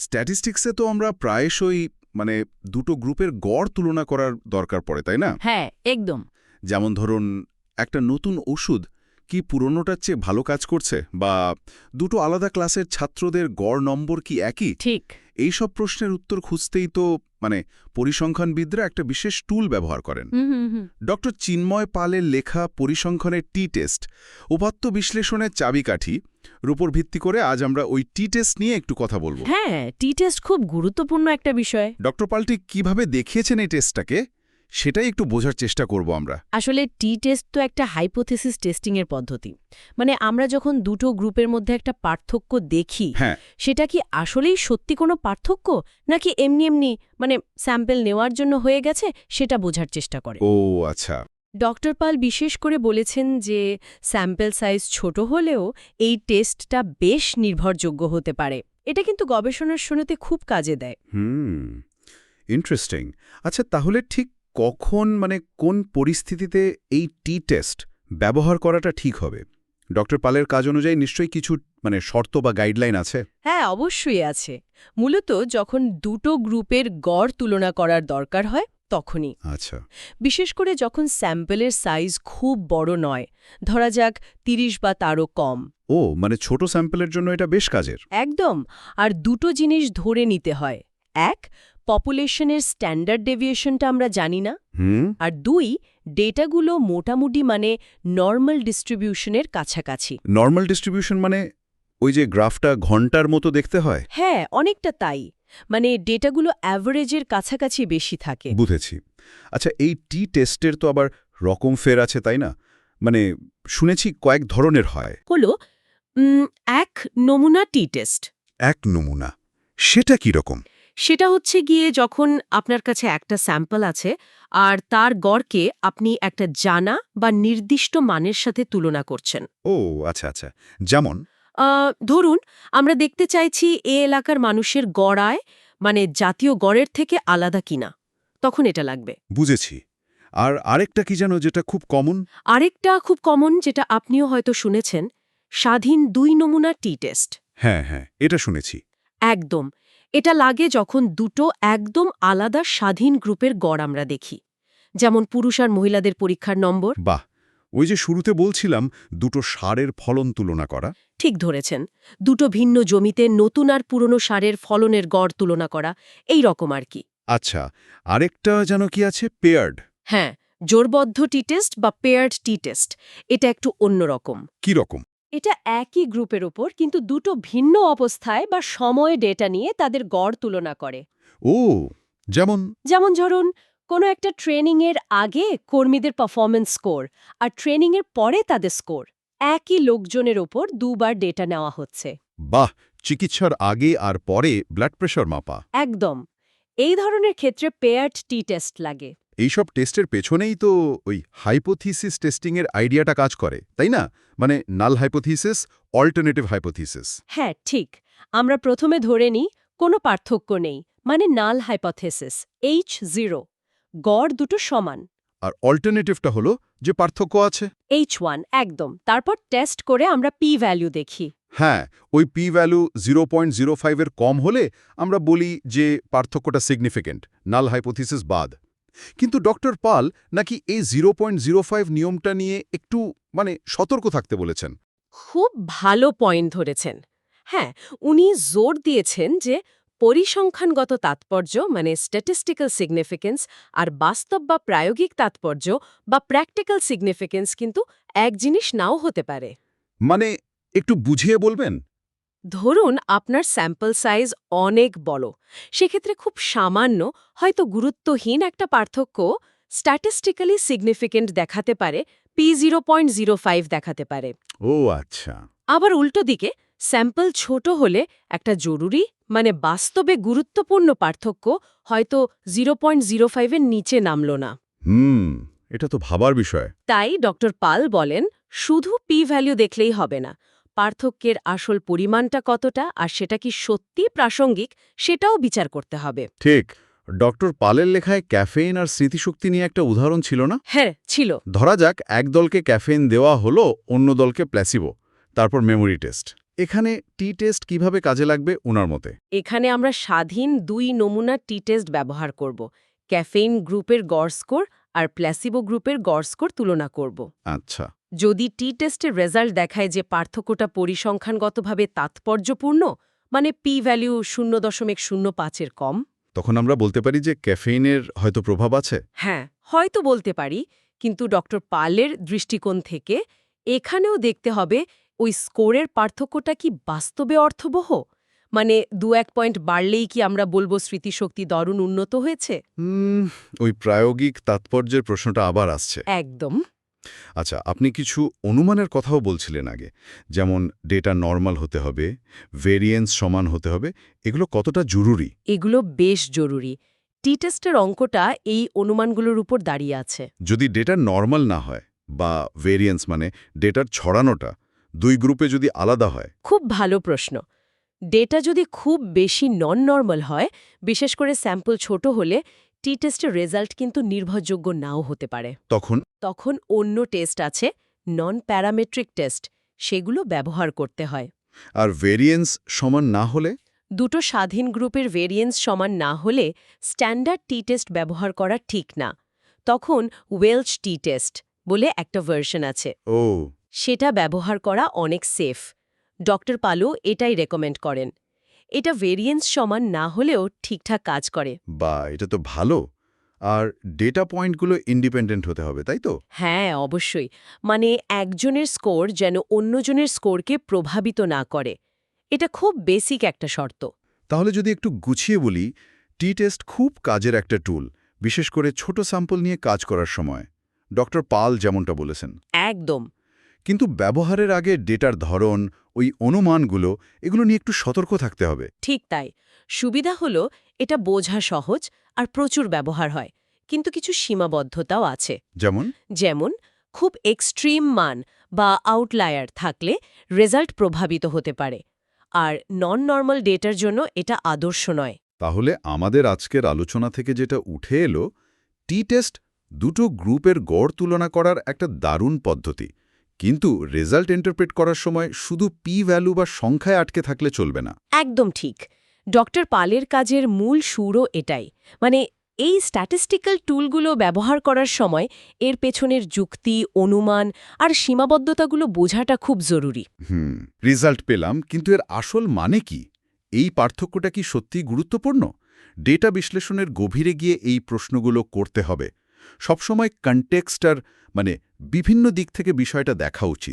স্ট্যাটিস্টিক্সে তো আমরা প্রায়শই মানে দুটো গ্রুপের গড় তুলনা করার দরকার পড়ে তাই না? হ্যাঁ একদম। যেমন ধরুন একটা নতুন ওষুধ কি পুরনোটার চেয়ে ভালো কাজ করছে? বা দুটো আলাদা ক্লাসের ছাত্রদের গড় নম্বর কি একই? ঠিক। এই সব প্রশ্নের উত্তর খুঁজতেই তো মানে পরিসংখ্যানবিদরা একটা বিশেষ টুল ব্যবহার করেন। ডক্টর চিন্ময় পালের লেখা পরিসংখ্যানের টি টেস্ট উপাত্ত বিশ্লেষণের চাবিকাঠি রূপর ভিত্তি করে আজ আমরা ওই টি টেস্ট নিয়ে একটু কথা বলব। হ্যাঁ টি টেস্ট খুব গুরুত্বপূর্ণ একটা বিষয়। ডক্টর পাল্টি কীভাবে দেখিয়েছেন এই টেস্টটাকে সেটাই একটু বোঝার চেষ্টা করব আমরা। আসলে টি টেস্ট তো একটা হাইপোথেসিস টেস্টিংয়ের পদ্ধতি। মানে আমরা যখন দুটো গ্রুপের মধ্যে একটা পার্থক্য দেখি হ্যাঁ। সেটা কি আসলেই সত্যি কোনো পার্থক্য? নাকি এমনি এমনি মানে স্যাম্পল নেওয়ার জন্য হয়ে গেছে সেটা বোঝার চেষ্টা করে। ও আচ্ছা। ডক্টর পাল বিশেষ করে বলেছেন যে স্যাম্পল সাইজ ছোট হলেও এই টেস্টটা বেশ নির্ভরযোগ্য হতে পারে। এটা কিন্তু গবেষণার শুনেতে খুব কাজে দেয়। হুম ইন্টারেস্টিং আচ্ছা তাহলে ঠিক কখন মানে কোন পরিস্থিতিতে এই টি টেস্ট ব্যবহার করাটা ঠিক হবে? ডক্টর পালের কাজ অনুযায়ী নিশ্চয়ই কিছু মানে শর্ত বা গাইডলাইন আছে? হ্যাঁ অবশ্যই আছে। মূলত যখন দুটো গ্রুপের গড় তুলনা করার দরকার হয় তখনই। আচ্ছা। বিশেষ করে যখন স্যাম্পলের সাইজ খুব বড় নয় ধরা যাক ৩০ বা তারও কম। ও মানে ছোট স্যাম্পলের জন্য এটা বেশ কাজের। একদম আর দুটো জিনিস ধরে নিতে হয়। এক পপুলেশনের স্ট্যান্ডার্ড ডেভিয়েশনটা আমরা জানি না। হুম। আর দুই ডেটাগুলো মোটামুটি মানে নর্মাল ডিস্ট্রিবিউশনের কাছাকাছি। নর্মাল ডিস্ট্রিবিউশন মানে ওই যে গ্রাফটা ঘণ্টার মতো দেখতে হয়? হ্যাঁ অনেকটা তাই। মানে ডেটাগুলো অ্যাভারেজের কাছাকাছি বেশি থাকে। বুঝেছি। আচ্ছা এই টি টেস্টের তো আবার রকম ফের আছে তাই না? মানে শুনেছি কয়েক ধরনের হয়। হলো এক নমুনা টি টেস্ট এক নমুনা। সেটা কি রকম? সেটা হচ্ছে গিয়ে যখন আপনার কাছে একটা স্যাম্পল আছে আর তার গড়কে আপনি একটা জানা বা নির্দিষ্ট মানের সাথে তুলনা করছেন। ও আচ্ছা আচ্ছা। যেমন? ধরুন আমরা দেখতে চাইছি এ এলাকার মানুষের গড় আয় মানে জাতীয় গড়ের থেকে আলাদা কিনা। তখন এটা লাগবে। বুঝেছি। আর আরেকটা কি জানো যেটা খুব কমন? আরেকটা খুব কমন যেটা আপনিও হয়তো শুনেছেন স্বাধীন দুই নমুনা টি টেস্ট। হ্যাঁ হ্যাঁ এটা শুনেছি। একদম। এটা লাগে যখন দুটো একদম আলাদা স্বাধীন গ্রুপের গড় আমরা দেখি। যেমন পুরুষ আর মহিলাদের পরীক্ষার নম্বর। বাহ! ওই যে শুরুতে বলছিলাম দুটো সারের ফলন তুলনা করা। ঠিক ধরেছেন। দুটো ভিন্ন জমিতে নতুন আর পুরনো সারের ফলনের গড় তুলনা করা এই রকম আর কি। আচ্ছা আরেকটা যেন কি আছে? পেয়ার্ড। হ্যাঁ জোরবদ্ধ টি টেস্ট বা পেয়ার্ড টি টেস্ট এটা একটু অন্যরকম কি রকম? এটা একই গ্রুপের ওপর কিন্তু দুটো ভিন্ন অবস্থায় বা সময়ে ডেটা নিয়ে তাদের গড় তুলনা করে। ও যেমন? যেমন ধরুন কোনো একটা ট্রেনিংয়ের আগে কর্মীদের পারফরমেন্স স্কোর আর ট্রেনিংয়ের পরে তাদের স্কোর একই লোকজনের ওপর দুবার ডেটা নেওয়া হচ্ছে। বাহ! চিকিৎসার আগে আর পরে ব্লাড প্রেশার মাপা। একদম। এই ধরনের ক্ষেত্রে পেয়ার্ড টি টেস্ট লাগে। এইসব টেস্টের পেছনেই তো ওই হাইপোথিসিস টেস্টিংয়ের আইডিয়াটা কাজ করে তাই না? মানে নাল হাইপোথিসিস অল্টারনেটিভ হাইপোথিসিস হ্যাঁ ঠিক। আমরা প্রথমে ধরে নিই কোনো পার্থক্য নেই। মানে নাল হাইপোথেসিস এইচ জিরো গড় দুটো সমান। আর অল্টারনেটিভটা হলো যে পার্থক্য আছে। এইচ ওয়ান একদম। তারপর টেস্ট করে আমরা পি ভ্যালু দেখি। হ্যাঁ ওই P value zero point zero ফাইভের কম হলে আমরা বলি যে পার্থক্যটা সিগনিফিকেন্ট নাল হাইপোথিসিস বাদ। কিন্তু ডক্টর পাল নাকি এই জিরো পয়েন্ট জিরো ফাইভ নিয়মটা নিয়ে একটু মানে সতর্ক থাকতে বলেছেন। খুব ভালো পয়েন্ট ধরেছেন। হ্যাঁ উনি জোর দিয়েছেন যে পরিসংখ্যানগত তাৎপর্য মানে স্ট্যাটিস্টিক্যাল সিগনিফিকেন্স আর বাস্তব বা প্রায়োগিক তাৎপর্য বা প্র্যাকটিক্যাল সিগনিফিকেন্স কিন্তু এক জিনিস নাও হতে পারে। মানে একটু বুঝিয়ে বলবেন? ধরুন আপনার স্যাম্পল সাইজ অনেক বড়। সেক্ষেত্রে খুব সামান্য হয়তো গুরুত্বহীন একটা পার্থক্য স্ট্যাটিস্টিক্যালি সিগনিফিকেন্ট দেখাতে পারে P zero point zero five দেখাতে পারে। ও আচ্ছা। আবার উল্টো দিকে স্যাম্পল ছোট হলে একটা জরুরি মানে বাস্তবে গুরুত্বপূর্ণ পার্থক্য হয়তো জিরো পয়েন্ট জিরো ফাইভের নিচে নামল না। হুম এটা তো ভাবার বিষয়। তাই ড পাল বলেন শুধু পি ভ্যালু দেখলেই হবে না। পার্থক্যের আসল পরিমাণটা কতটা আর সেটা কি সত্যি প্রাসঙ্গিক সেটাও বিচার করতে হবে। ঠিক ডক্টর পালের লেখায় ক্যাফেইন আর স্মৃতিশক্তি নিয়ে একটা উদাহরণ ছিল না? হ্যাঁ ছিল। ধরা যাক এক দলকে ক্যাফেইন দেওয়া হলো অন্য দলকে প্ল্যাসিবো তারপর মেমোরি টেস্ট। এখানে টি টেস্ট কীভাবে কাজে লাগবে ওনার মতে? এখানে আমরা স্বাধীন দুই নমুনা টি টেস্ট ব্যবহার করব ক্যাফেইন গ্রুপের গড় স্কোর আর প্ল্যাসিবো গ্রুপের গড় স্কোর তুলনা করব। আচ্ছা। যদি টি টেস্টের রেজাল্ট দেখায় যে পার্থক্যটা পরিসংখ্যানগতভাবে তাৎপর্যপূর্ণ মানে পি ভ্যালু শূন্য দশমিক শূন্য পাঁচের কম। তখন আমরা বলতে পারি যে ক্যাফেইনের হয়তো প্রভাব আছে? হ্যাঁ হয়তো বলতে পারি কিন্তু ডক্টর পালের দৃষ্টিকোণ থেকে এখানেও দেখতে হবে ওই স্কোরের পার্থক্যটা কি বাস্তবে অর্থবহ? মানে দু এক পয়েন্ট বাড়লেই কি আমরা বলব স্মৃতিশক্তি দারুণ উন্নত হয়েছে? ওই প্রায়োগিক তাৎপর্যের প্রশ্নটা আবার আসছে। একদম। আচ্ছা আপনি কিছু অনুমানের কথাও বলছিলেন আগে যেমন ডেটা নর্মাল হতে হবে ভেরিয়েন্স সমান হতে হবে এগুলো কতটা জরুরি? এগুলো বেশ জরুরি। টি টেস্টের অঙ্কটা এই অনুমানগুলোর উপর দাঁড়িয়ে আছে। যদি ডেটা নর্মাল না হয় বা ভেরিয়েন্স মানে ডেটার ছড়ানোটা দুই গ্রুপে যদি আলাদা হয়? খুব ভালো প্রশ্ন। ডেটা যদি খুব বেশি নন নর্মাল হয় বিশেষ করে স্যাম্পল ছোট হলে টি টেস্টের রেজাল্ট কিন্তু নির্ভরযোগ্য নাও হতে পারে। তখন? তখন অন্য টেস্ট আছে নন প্যারামেট্রিক টেস্ট সেগুলো ব্যবহার করতে হয়। আর ভেরিয়েন্স সমান না হলে? দুটো স্বাধীন গ্রুপের ভেরিয়েন্স সমান না হলে স্ট্যান্ডার্ড টি টেস্ট ব্যবহার করা ঠিক না। তখন ওয়েলচ টি টেস্ট বলে একটা ভার্সন আছে। ও। সেটা ব্যবহার করা অনেক সেফ ডক্টর পালো এটাই রেকমেন্ড করেন। এটা ভেরিয়েন্স সমান না হলেও ঠিকঠাক কাজ করে। বা এটা তো ভালো। আর ডেটা পয়েন্টগুলো ইন্ডিপেন্ডেন্ট হতে হবে তাই তো? হ্যাঁ অবশ্যই। মানে একজনের স্কোর যেন অন্যজনের স্কোরকে প্রভাবিত না করে। এটা খুব বেসিক একটা শর্ত। তাহলে যদি একটু গুছিয়ে বলি টি টেস্ট খুব কাজের একটা টুল বিশেষ করে ছোট স্যাম্পল নিয়ে কাজ করার সময়। ডক্টর পাল যেমনটা বলেছেন। একদম। কিন্তু ব্যবহারের আগে ডেটার ধরন ওই অনুমানগুলো এগুলো নিয়ে একটু সতর্ক থাকতে হবে। ঠিক তাই। সুবিধা হলো এটা বোঝা সহজ আর প্রচুর ব্যবহার হয় কিন্তু কিছু সীমাবদ্ধতাও আছে। যেমন? যেমন খুব এক্সট্রিম মান বা আউটলায়ার থাকলে রেজাল্ট প্রভাবিত হতে পারে আর নন নর্মাল ডেটার জন্য এটা আদর্শ নয়। তাহলে আমাদের আজকের আলোচনা থেকে যেটা উঠে এলো টি টেস্ট দুটো গ্রুপের গড় তুলনা করার একটা দারুণ পদ্ধতি। কিন্তু রেজাল্ট ইন্টারপ্রেট করার সময় শুধু পি ভ্যালু বা সংখ্যায় আটকে থাকলে চলবে না। একদম ঠিক। ডক্টর পালের কাজের মূল সুরও এটাই। মানে এই স্ট্যাটিস্টিক্যাল টুলগুলো ব্যবহার করার সময় এর পেছনের যুক্তি অনুমান আর সীমাবদ্ধতাগুলো বোঝাটা খুব জরুরি। হুম রেজাল্ট পেলাম কিন্তু এর আসল মানে কি? এই পার্থক্যটা কি সত্যিই গুরুত্বপূর্ণ? ডেটা বিশ্লেষণের গভীরে গিয়ে এই প্রশ্নগুলো করতে হবে। সবসময় কনটেক্সটার মানে বিভিন্ন দিক থেকে বিষয়টা দেখা উচিত।